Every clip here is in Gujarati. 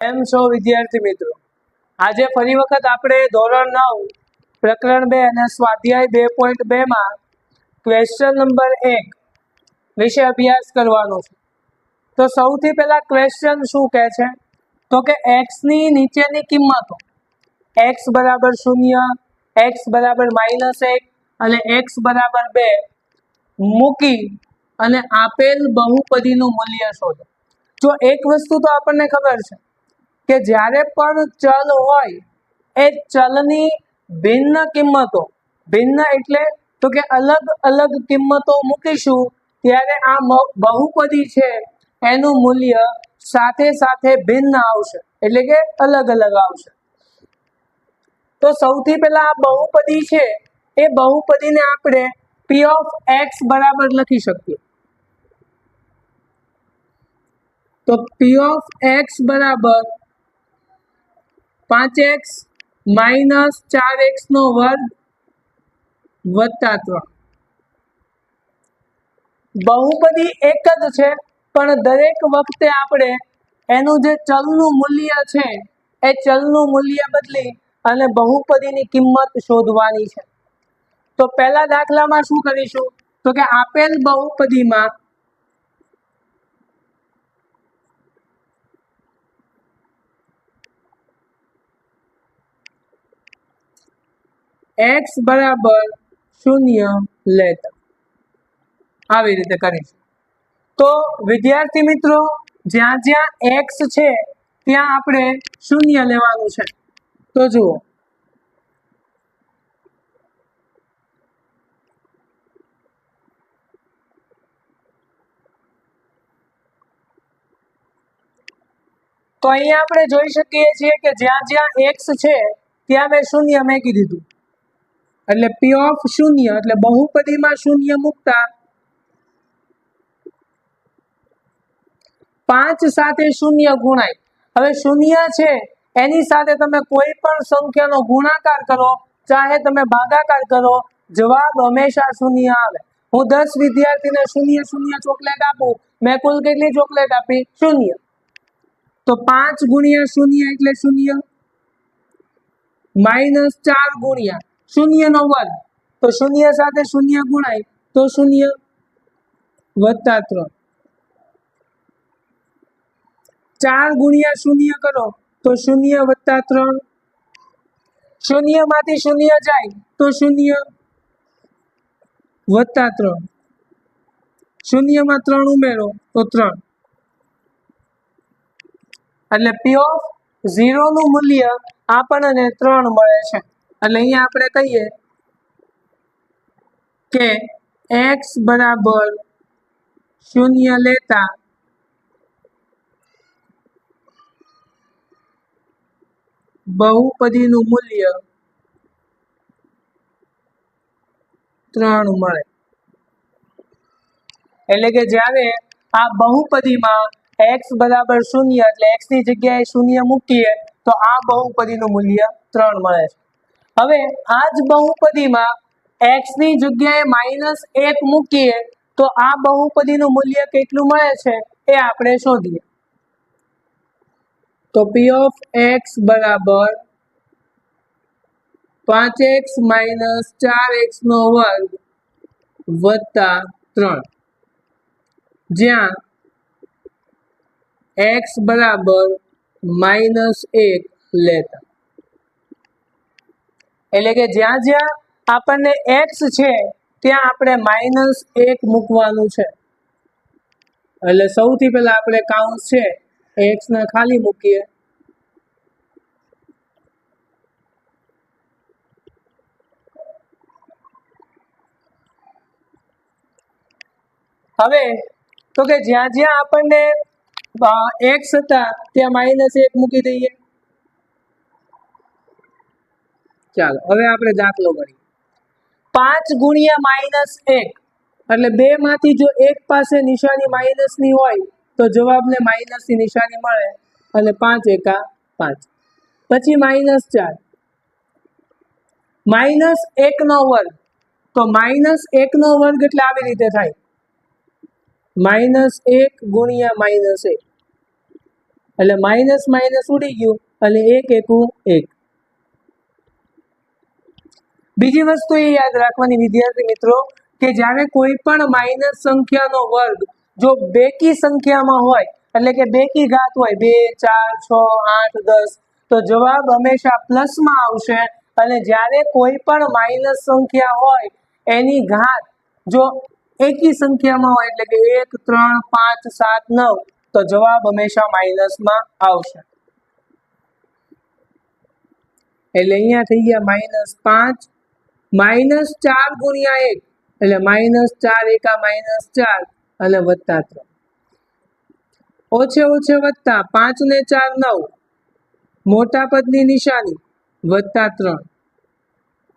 એમ છો વિદ્યાર્થી મિત્રો. આજે ફરી વખત આપણે ધોરણ નવ, પ્રકરણ બે અને સ્વાધ્યાય બે પોઈન્ટ બેમાં ક્વેશ્ચન નંબર એક વિશે અભ્યાસ કરવાનો છે. તો સૌથી પહેલા ક્વેશ્ચન શું કહે છે? તો કે એક્સની નીચેની કિંમતો એક્સ બરાબર શૂન્ય એક્સ બરાબર માઇનસ એક અને એક્સ બરાબર બે મૂકી અને આપેલ બહુપદીનું મૂલ્ય શોધો. જો એક વસ્તુ તો આપણને ખબર છે કે જ્યારે પણ ચલ હોય, એ ચલની ભિન્ન કિંમતો, ભિન્ન એટલે તો કે અલગ અલગ કિંમતો મૂકીશું, ત્યારે આ બહુપદી છે, એનું મૂલ્ય સાથે સાથે ભિન્ન આવશે, એટલે કે અલગ અલગ આવશે. તો સૌથી પહેલા આ બહુપદી છે, એ બહુપદીને આપણે પી ઓફ એક્સ બરાબર લખી શકીએ. તો પી ઓફ એક્સ બરાબર પાંચ એક્સ માઇનસ ચાર એક્સ નો વર્ગ વત્તા ત્રણ. બહુપદી એક જ છે, પણ દરેક વખતે આપણે એનું જે ચલનું મૂલ્ય છે, એ ચલનું મૂલ્ય બદલી અને બહુપદીની કિંમત શોધવાની છે. તો પહેલા દાખલામાં શું કરીશું? તો કે આપેલ બહુપદીમાં એક્સ બરાબર શૂન્ય લેતા. આવી રીતે કરીશું. તો વિદ્યાર્થી મિત્રો, જ્યાં જ્યાં એક્સ છે, ત્યાં આપણે શૂન્ય લેવાનું છે. તો જુઓ. તો અહીંયા આપણે જોઈ શકીએ છીએ કે જ્યાં જ્યાં એક્સ છે, ત્યાં મેં શૂન્ય મેકી દીધું. એટલે પી ઓફ શૂન્ય, એટલે બહુપદીમાં શૂન્ય મૂકતા. પાંચ સાથે શૂન્ય ગુણાય. હવે શૂન્ય છે, એની સાથે તમે કોઈ પણ સંખ્યાનો ગુણાકાર કરો, ચાહે તમે ભાગાકાર કરો, જવાબ હંમેશા શૂન્ય આવે. હું દસ વિદ્યાર્થીને શૂન્ય શૂન્ય ચોકલેટ આપું, મેં કુલ કેટલી ચોકલેટ આપી? શૂન્ય. તો પાંચ ગુણ્યા શૂન્ય એટલે શૂન્ય? માઇનસ ચાર ગુણ્યા. શૂન્ય નો વર્ગ તો શૂન્ય સાથે શૂન્ય ગુણાય તો શૂન્ય વત્તા ત્રણ. ચાર ગુણ્યા શૂન્ય કરો તો શૂન્ય વત્તા ત્રણ. શૂન્યમાંથી શૂન્ય જાય તો શૂન્ય વત્તા ત્રણ. શૂન્યમાં ત્રણ ઉમેરો તો ત્રણ. એટલે પી ઓફ ઝીરો નું મૂલ્ય આપણને ત્રણ મળે છે. એટલે અહીંયા આપણે કહીએ કે એક્સ બરાબર શૂન્ય લેતા બહુપદીનું મૂલ્ય ત્રણ મળે. એટલે કે જ્યારે આ બહુપદીમાં x બરાબર શૂન્ય, એટલે x ની જગ્યાએ શૂન્ય મૂકીએ, તો આ બહુપદીનું મૂલ્ય ત્રણ મળે છે. હવે આ જ બહુપદીમાં x ની જગ્યાએ માઇનસ એક મૂકીએ તો આ બહુપદીનું મૂલ્ય કેટલું મળે છે એ આપણે શોધીએ. તો પી ઓફ એક્સ બરાબર પાંચ એક્સ માઇનસ ચાર એક્સ નો વર્ગ વત્તા ત્રણ. જ્યાં એક્સ બરાબર માઇનસ એક લેતા. એટલે કે જ્યાં જ્યાં આપણને એક્સ છે, ત્યાં આપણે માઇનસ એક મૂકવાનું છે. એટલે સૌથી પહેલા આપણે કાઉન્સ છે એક્સ ને ખાલી મૂકીએ. હવે, તો કે જ્યાં જ્યાં આપણને એક્સ હતા, ત્યાં માઇનસ એક મૂકી દઈએ. ચાલો હવે આપણે દાખલો ગણીએ પાંચ ગુણ્યા માઇનસ એક. એટલે બે માંથી જો એક પાસે નિશાની માઇનસની હોય તો જવાબને માઇનસની નિશાની મળે અને પાંચ એકા પાંચ. પછી માઇનસ ચાર. માઇનસ એક નો વર્ગ. તો માઇનસ એક નો વર્ગ એટલે આવી રીતે થાય. માઇનસ એક ગુણ્યા માઇનસ એક. એટલે માઇનસ માઇનસ ઉડી ગયું એટલે એક એકું એક. બીજી વસ્તુ એ યાદ રાખવાની વિદ્યાર્થી મિત્રો કે જ્યારે કોઈ પણ માઇનસ સંખ્યાનો વર્ગ જો બેકી સંખ્યામાં હોય, એટલે કે બેકી ઘાત હોય, બે, ચાર, છ, આઠ, દસ, તો જવાબ હંમેશા પ્લસમાં આવશે. અને જ્યારે કોઈ પણ માઇનસ સંખ્યા હોય, એની ઘાત જો એકી સંખ્યામાં હોય, એટલે કે એક, ત્રણ, પાંચ, સાત, નવ, તો જવાબ હંમેશા માઇનસમાં આવશે. એટલે અહીંયા થઈ ગયા માઇનસ પાંચ માઇનસ ચાર ગુણ્યા એક. એટલે માઇનસ ચાર એકા માઇનસ ચાર અને વત્તા ત્રણ. ઓછે ઓછે વત્તા પાંચ ને ચાર નવ. મોટા પદની નિશાની વત્તા ત્રણ.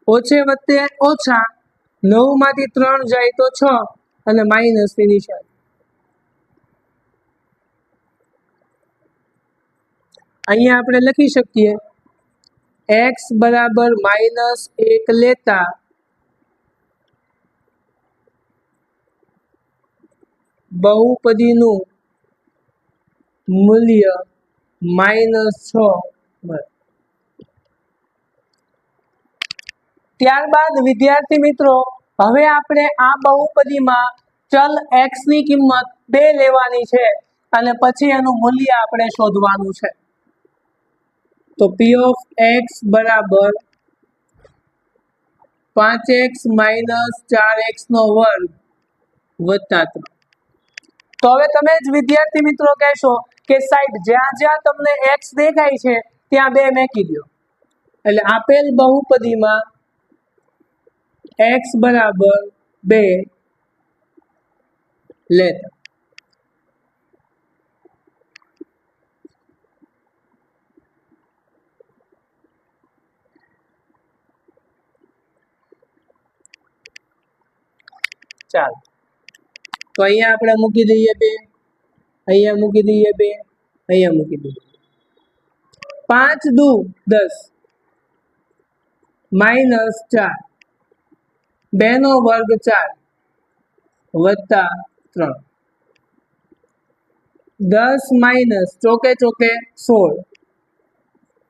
ઓછે વત્તે ઓછા નવમાંથી ત્રણ જાય તો છ અને માઇનસની નિશાની. અહીંયા આપણે લખી શકીએ એક્સ બરાબર માઇનસ એક લેતા બહુપદીનું મૂલ્ય માઇનસ છ ત્યારબાદ વિદ્યાર્થી મિત્રો, હવે આપણે આ બહુપદીમાં ચલ એક્સની કિંમત બે લેવાની છે અને પછી એનું મૂલ્ય આપણે શોધવાનું છે. તો પી ઓફ એક્સ બરાબર પાંચ એક્સ માઇનસ ચાર એક્સ નો વર્ગ વત્તા ત્રણ. તો હવે તમે જ વિદ્યાર્થી મિત્રો કહેશો કે સાહેબ, જ્યાં જ્યાં તમને એક્સ દેખાય છે, ત્યાં બે મેકી દો. એટલે આપેલ બહુપદીમાં એક્સ બરાબર બે લેતા. ચાલો. તો અહીંયા આપણે મૂકી દઈએ બે. અહીંયા મૂકી દઈએ બે. અહીંયા મૂકી દઈએ. પાંચ દુ દસ. માઇનસ ચાર. બે નો વર્ગ ચાર. વત્તા ત્રણ. દસ માઇનસ ચોકે ચોકે સોળ.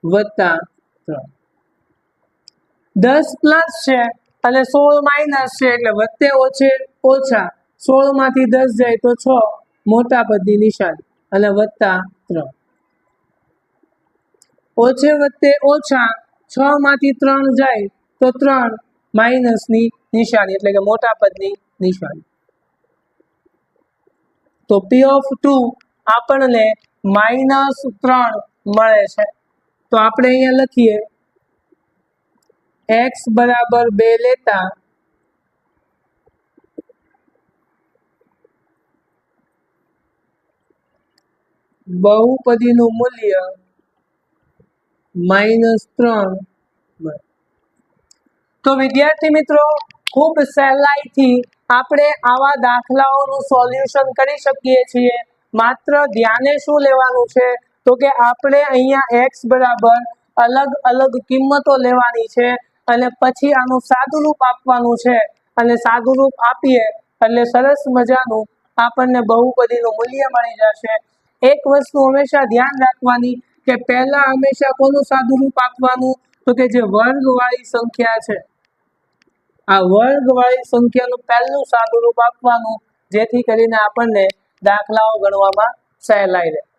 વત્તા ત્રણ. દસ પ્લસ છે. અને સોળ માઇનસ છે એટલે વધતે ઓછે, ઓછા. સોળમાંથી દસ જાય તો છ, મોટા પદની નિશાની. અને વત્તા ત્રણ. ઓછે વત્તે ઓછા છ માંથી ત્રણ જાય તો ત્રણ માઇનસની નિશાની, એટલે કે મોટા પદની નિશાની. તો પી ઓફ ટુ આપણને માઇનસ ત્રણ મળે છે. તો આપણે અહીંયા લખીએ એક્સ બરાબર બે લેતા. બહુપદીનું મૂલ્ય માઇનસ ત્રણ. તો વિદ્યાર્થી મિત્રો, ખૂબ સહેલાઈથી આપણે આવા દાખલાઓનું સોલ્યુશન કરી શકીએ છીએ. માત્ર ધ્યાને શું લેવાનું છે? તો કે આપણે અહીંયા એક્સ બરાબર અલગ અલગ કિંમતો લેવાની છે. અને પછી આનું સાદુરૂપ આપવાનું છે. અને સાદુરૂપ આપીએ એટલે સરસ મજાનું આપણને બહુપદીનું મૂલ્ય મળી જશે. એક વસ્તુ હંમેશા ધ્યાન રાખવાની કે પહેલા હંમેશા કોનું સાદુરૂપ આપવાનું? તો કે જે વર્ગવાળી સંખ્યા છે. આ વર્ગવાળી સંખ્યાનું પહેલું સાદુરૂપ આપવાનું, જેથી કરીને આપણને દાખલાઓ ગણવામાં સહેલાઈ રહે.